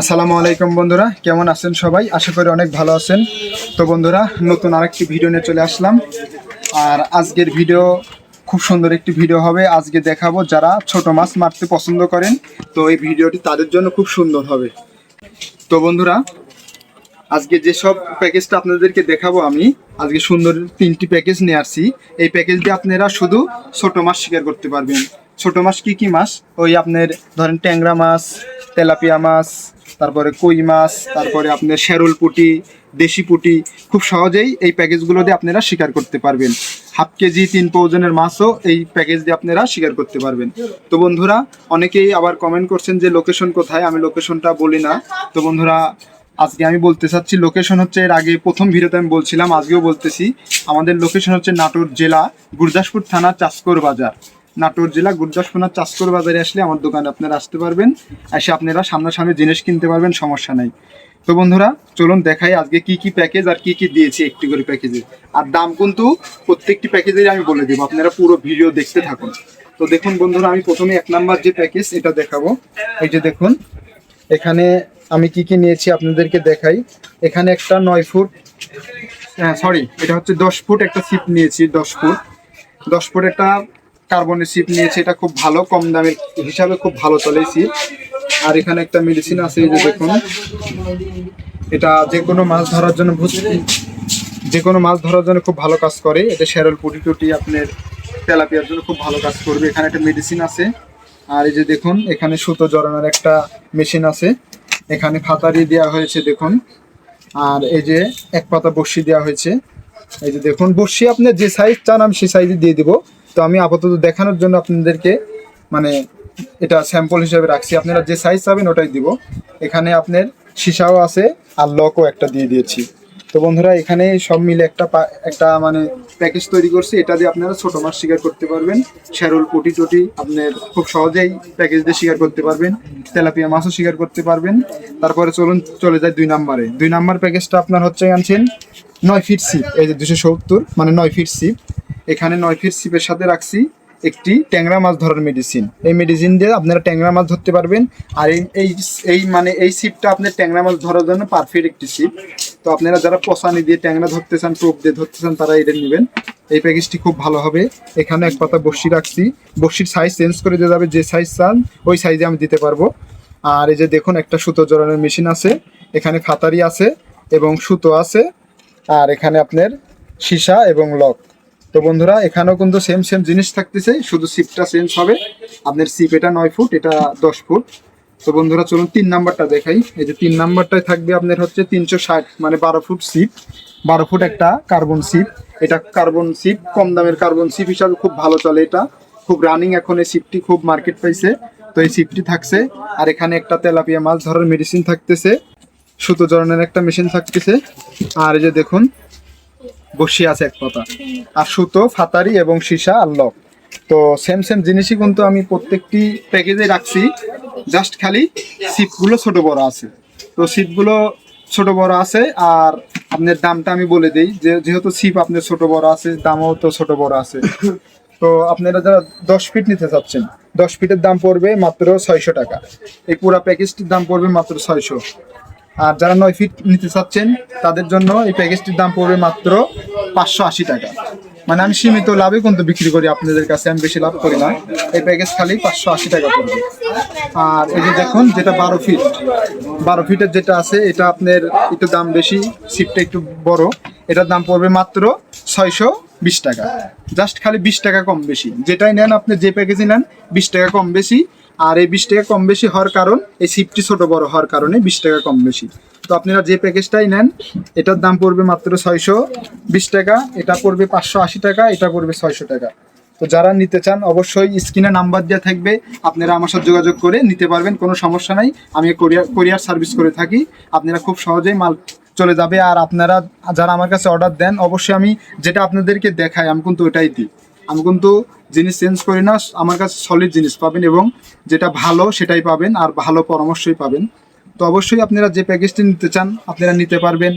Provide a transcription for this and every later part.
আসসালামু আলাইকুম বন্ধুরা, কেমন আছেন সবাই? আশা করি অনেক ভালো আছেন। তো বন্ধুরা, নতুন আরেকটি ভিডিও নিয়ে চলে আসলাম। আর আজকের ভিডিও খুব সুন্দর একটি ভিডিও হবে। আজকে দেখাবো যারা ছোট মাছ মারতে পছন্দ করেন, তো এই ভিডিওটি তাদের জন্য খুব সুন্দর হবে। তো বন্ধুরা, আজকে যেসব প্যাকেজটা আপনাদেরকে দেখাবো আমি, আজকে সুন্দর তিনটি প্যাকেজ নিয়ে আসছি। এই প্যাকেজ দিয়ে আপনারা শুধু ছোট মাছ শিকার করতে পারবেন। ছোট মাছ কি কি মাছ? ওই আপনার ধরেন ট্যাংরা মাছ, তেলাপিয়া মাছ, তারপরে কই মাছ, তারপরে আপনার শেরুল পুটি, দেশি পুটি। খুব সহজেই এই প্যাকেজগুলো দিয়ে আপনারা শিকার করতে পারবেন। হাফ কেজি, তিন পৌজনের মাছও এই প্যাকেজ দিয়ে আপনারা শিকার করতে পারবেন। তো বন্ধুরা, অনেকেই আবার কমেন্ট করছেন যে লোকেশন কোথায়? আমি লোকেশনটা বলি না। তো বন্ধুরা, আজকে আমি বলতে চাচ্ছি লোকেশন হচ্ছে এর আগে প্রথম ভিডিওতে আমি বলছিলাম, আজকেও বলতেছি, আমাদের লোকেশন হচ্ছে নাটোর জেলা, গুরদাসপুর থানা, চাষকর বাজার। নাটোর জেলা গুরদাসপুর থানা বাজারে আসলে আমার দোকানে আপনারা আসতে পারবেন। এসে আপনারা সামনাসামনি জিনিস কিনতে পারবেন, সমস্যা নাই। তো বন্ধুরা, চলুন দেখাই আজকে কি কি প্যাকেজ আর কি কি দিয়েছি একটি করে প্যাকেজে। আর দাম কিন্তু প্রত্যেকটি প্যাকেজের আমি বলে দেবো, আপনারা পুরো ভিডিও দেখতে থাকুন। তো দেখুন বন্ধুরা, আমি প্রথমে এক নাম্বার যে প্যাকেজ, এটা দেখাবো। এই যে দেখুন, এখানে আমি কি কি নিয়েছি আপনাদেরকে দেখাই। এখানে একটা নয় ফুট হ্যাঁ সরি এটা হচ্ছে দশ ফুট একটা সিপ নিয়েছি, দশ ফুট। দশ ফুট একটা কার্বনের সিপ নিয়েছি, এটা খুব ভালো, কম দামের হিসাবে খুব ভালো চলে সিপ আর এখানে একটা মেডিসিন আছে, এই যে দেখুন। এটা যে কোনো মাছ ধরার জন্য যে কোনো মাছ ধরার জন্য খুব ভালো কাজ করে। এটা শ্যারল পুটি টুটি আপনার তেলাপিয়ার জন্য খুব ভালো কাজ করবে। এখানে একটা মেডিসিন আছে। আর এই যে দেখুন, এখানে সুতো জড়ানোর একটা মেশিন আছে। এখানে ফাতারি দেওয়া হয়েছে, দেখুন। আর এই যে এক পাতা বর্ষি দেওয়া হয়েছে। এই যে দেখুন বর্ষি আপনি যে সাইজ চান আমি সেই সাইজে দিয়ে দিব। তো আমি আপাতত দেখানোর জন্য আপনাদেরকে মানে এটা স্যাম্পল হিসেবে রাখছি। আপনারা যে সাইজ চাবেন ওটাই দিব। এখানে আপনার সীসাও আছে আর লকও একটা দিয়ে দিয়েছি। তো বন্ধুরা, এখানে সব মিলে একটা একটা মানে প্যাকেজ তৈরি করছি। এটা দিয়ে আপনারা ছোটো মাছ শিকার করতে পারবেন। শ্যারোল পুটি টুটি আপনার খুব সহজেই প্যাকেজ দিয়ে শিকার করতে পারবেন। তেলাপিয়া মাছও শিকার করতে পারবেন। তারপরে চলুন চলে যায় দুই নাম্বারে। দুই নাম্বার প্যাকেজটা আপনার হচ্ছে আনছেন নয় ফিট সিপ এই যে দুশো সত্তর মানে নয় ফিট সিপ এখানে নয় ফিট সিপের সাথে রাখছি একটি ট্যাংরা মাছ ধরার মেডিসিন এই মেডিসিন দিয়ে আপনারা ট্যাংরা মাছ ধরতে পারবেন। আর এই এই মানে এই সিপটা আপনার ট্যাংরা মাছ ধরার জন্য পারফেক্ট একটি সিপ তো আপনারা যারা পশানি দিয়ে ট্যাংরা ধরতে চান, টোপ দিয়ে ধরতে চান, তারা এটা নেবেন। এই প্যাকেজটি খুব ভালো হবে। এখানে এক পাতা বর্ষি রাখছি। বর্ষির সাইজ চেঞ্জ করে দেওয়া যাবে। যে সাইজ চান, ওই সাইজে আমি দিতে পারব। আর এই যে দেখুন, একটা সুতো জড়ানোর মেশিন আছে। এখানে ফাতারি আছে এবং সুতো আছে। আর এখানে আপনার সীসা এবং লক। তো বন্ধুরা, এখানেও কিন্তু সেম সেম জিনিস থাকতেছে, শুধু সিপটা চেঞ্জ হবে। আপনার সিপ এটা নয় ফুট এটা দশ ফুট তো বন্ধুরা, চলুন তিন নাম্বারটা দেখাই। এই যে তিন নাম্বারটায় থাকবে আপনার হচ্ছে তিনশো ষাট মানে বারো ফুট সিপ বারো ফুট একটা কার্বন সিপ এটা কার্বন সিপ কম দামের কার্বন সিপ হিসাবে খুব ভালো চলে এটা। খুব রানিং এখন এই সিপটি খুব মার্কেট পাইছে। তো এই সিপটি থাকছে। আর এখানে একটা তেলাপিয়া মাছ ধরার মেডিসিন থাকতেছে। সুতো জড়ানোর একটা মেশিন থাকতেছে। আর এই যে দেখুন বসি আছে এক কথা আর সুতো, ফাতারি এবং সীসা আর লক তো সেম সেম জিনিসই কিন্তু আমি প্রত্যেকটি প্যাকেজে রাখছি। জাস্ট খালি সিপগুলো ছোট বড় আছে। তো সিপগুলো ছোট বড় আছে আর আপনার দামটা আমি বলে দিই, যে যেহেতু সিপ আপনার ছোট বড় আছে, দামও তো ছোট বড় আছে। তো আপনারা যারা দশ ফিট নিতে চাচ্ছেন, দশ ফিটের দাম পড়বে মাত্র ছয়শো টাকা। এই পুরো প্যাকেজটির দাম পড়বে মাত্র ছয়শো। আর যারা নয় ফিট নিতে চাচ্ছেন, তাদের জন্য এই প্যাকেজটির দাম পড়বে মাত্র পাঁচশো আশি টাকা। মানে আমি সীমিত লাভে কিন্তু বিক্রি করি আপনাদের কাছে, আমি বেশি লাভ করি না। এই প্যাকেজ খালি পাঁচশো আশি টাকা পড়বে। আর এই যে দেখুন, যেটা বারো ফিট বারো ফিটের যেটা আছে, এটা আপনার একটু দাম বেশি সিটটা একটু বড়। এটার দাম পড়বে মাত্র ছয়শো বিশ টাকা। জাস্ট খালি বিশ টাকা কম বেশি। যেটাই নেন আপনি, যে প্যাকেজই নেন, বিশ টাকা কম বেশি। আর এই বিশ টাকা কম বেশি হওয়ার কারণ, এই সিপটি ছোট বড় হওয়ার কারণে বিশ টাকা কম বেশি। তো আপনারা যে প্যাকেজটাই নেন, এটার দাম পড়বে মাত্র ছয়শো বিশ টাকা, এটা পড়বে পাঁচশো আশি টাকা, এটা পড়বে ছয়শো টাকা। তো যারা নিতে চান, অবশ্যই স্ক্রিনে নাম্বার দেওয়া থাকবে, আপনারা আমার সাথে যোগাযোগ করে নিতে পারবেন, কোনো সমস্যা নাই, আমি কোরিয়ার কোরিয়ার সার্ভিস করে থাকি। আপনারা খুব সহজেই মাল চলে যাবে, আর আপনারা যারা আমার কাছে অর্ডার দেন, অবশ্যই আমি যেটা আপনাদেরকে দেখাই, আমি কিন্তু ওটাই দিই। আমি কিন্তু জিনিস চেঞ্জ করি না, আমার কাছে সলিড জিনিস পাবেন এবং যেটা ভালো সেটাই পাবেন আর ভালো পরামর্শই পাবেন। তো অবশ্যই আপনারা যে প্যাকেজটি নিতে চান, আপনারা নিতে পারবেন।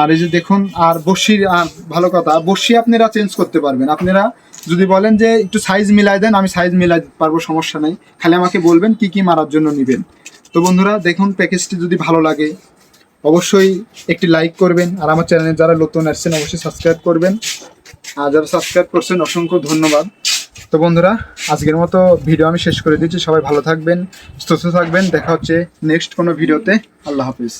আর এই যে দেখুন, আর বসির আর ভালো কথা, বসি আপনারা চেঞ্জ করতে পারবেন। আপনারা যদি বলেন যে একটু সাইজ মিলাই দেন, আমি সাইজ মিলাই পারব, সমস্যা নেই। খালি আমাকে বলবেন কি কি মারার জন্য নেবেন। তো বন্ধুরা, দেখুন প্যাকেজটি যদি ভালো লাগে, অবশ্যই একটি লাইক করবেন। আর আমার চ্যানেলে যারা নতুন আসছেন, অবশ্যই সাবস্ক্রাইব করবেন। আর যারা সাবস্ক্রাইব করছেন, অসংখ্য ধন্যবাদ। তো বন্ধুরা, আজকের মতো ভিডিও আমি শেষ করে দিচ্ছি। সবাই ভালো থাকবেন, সুস্থ থাকবেন। দেখা হচ্ছে নেক্সট কোনো ভিডিওতে আল্লাহ হাফিজ।